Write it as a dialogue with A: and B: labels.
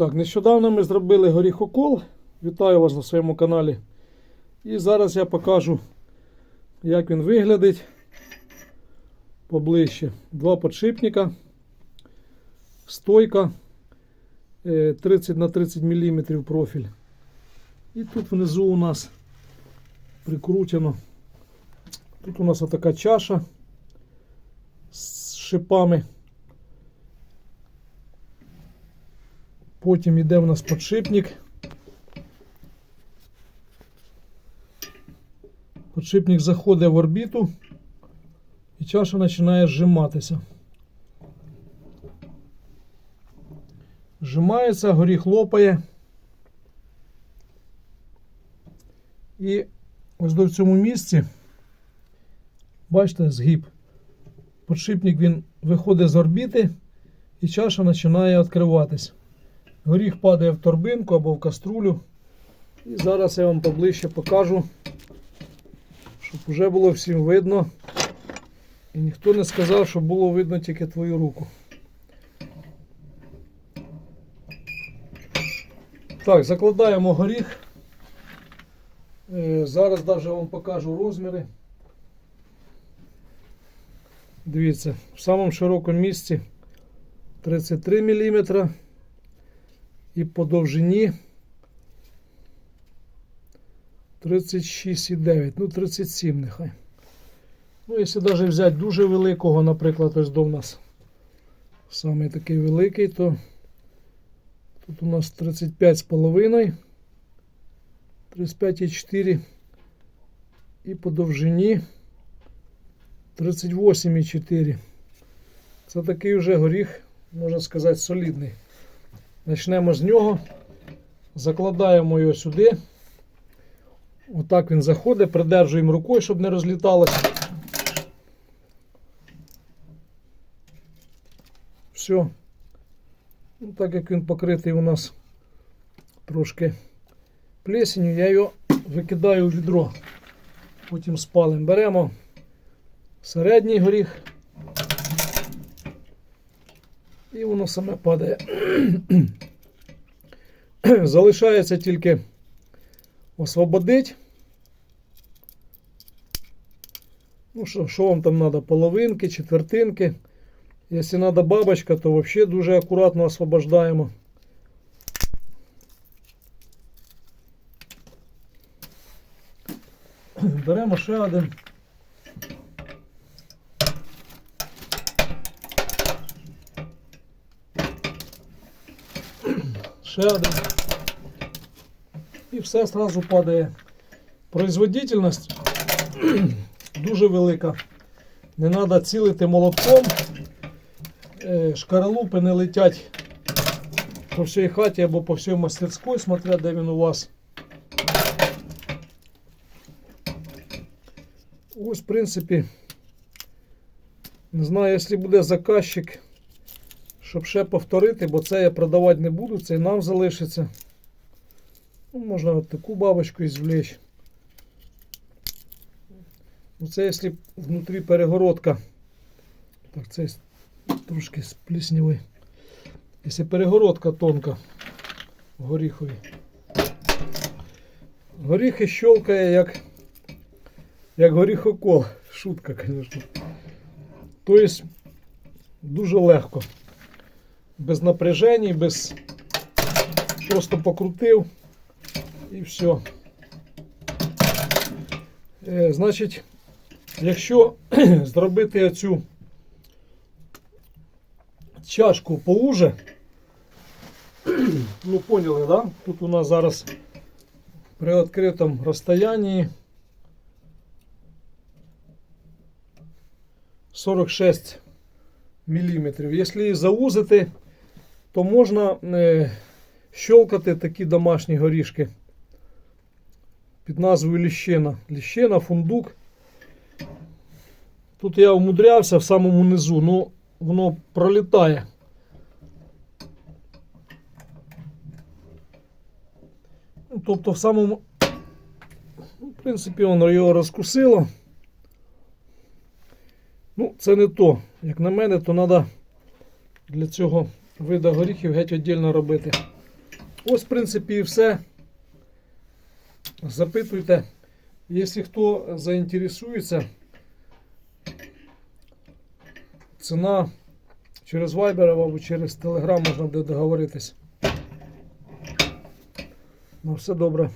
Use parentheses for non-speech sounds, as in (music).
A: Так, нещодавно ми зробили горіхокол. Вітаю вас на своєму каналі. І зараз я покажу, як він виглядить поближче. Два подшипника, стойка е, 30 на 30 мм профіль. І тут внизу у нас прикручено. Тут у нас отака чаша з шипами. Потім йде в нас подшипник. Подшипник заходить в орбіту і чаша починає зжиматися. Зжимається, горіх лопає. І ось до цьому місці, бачите, згиб. Подшипник він виходить з орбіти і чаша починає відкриватись. Горіх падає в торбинку або в каструлю. І зараз я вам поближче покажу, щоб вже було всім видно. І ніхто не сказав, що було видно тільки твою руку. Так, закладаємо горіх. Е, Зараз навіть вам покажу розміри. Дивіться, в самому широкому місці 33 мм і по довжині 36,9, ну 37 нехай. Ну, якщо навіть взяти дуже великого, наприклад, ось до нас саме такий великий, то тут у нас 35,5, 35,4 і по довжині 38,4. Це такий вже горіх, можна сказати, солідний. Почнемо з нього. Закладаємо його сюди. Отак він заходить, придержуємо рукою, щоб не розліталося. Все. Ну, так як він покритий у нас трошки плесенью, я його викидаю у відро. Потім спалим. Беремо середній горіх. І воно саме падає. (clears throat) Залишається тільки освободити. Ну, що, що вам там треба? Половинки, четвертинки. Якщо треба бабочка, то взагалі дуже акуратно освобождаємо. Беремо ще один. Ще один. І все одразу падає. Производительність (clears throat) дуже велика. Не треба цілити молотком. Е, Шкаралупи не летять по всій хаті або по всій мастерській, смотря де він у вас. Ось, в принципі, не знаю, якщо буде заказчик, щоб ще повторити, бо це я продавати не буду, це і нам залишиться. Ну, можна от таку бабочку извлечь. Ну, це якщо внутрі перегородка. Так, це трошки спліснявий. Якщо перегородка тонка горіхові. Горіхи щелкає як, як горіхокол. Шутка, звісно. Тобто дуже легко. Без напряжень, без просто покрутив і все. Е, значить, якщо (clears throat) зробити оцю чашку поуже, (clears throat) ну поняли, да? Тут у нас зараз при відкритому розстоянні 46 мм. Якщо її заузити, то можна е, щелкати такі домашні горішки під назвою ліщина. Ліщина, фундук. Тут я умудрявся в самому низу, ну воно пролітає. Ну, Тобто в самому, ну, в принципі, воно його розкусило. Ну, це не то. Як на мене, то треба для цього вида горіхів геть віддільно робити Ось, в принципі, і все. Запитуйте. Якщо хто заінтересується, ціна через Viber або через Telegram можна буде договоритись. Ну, все добре.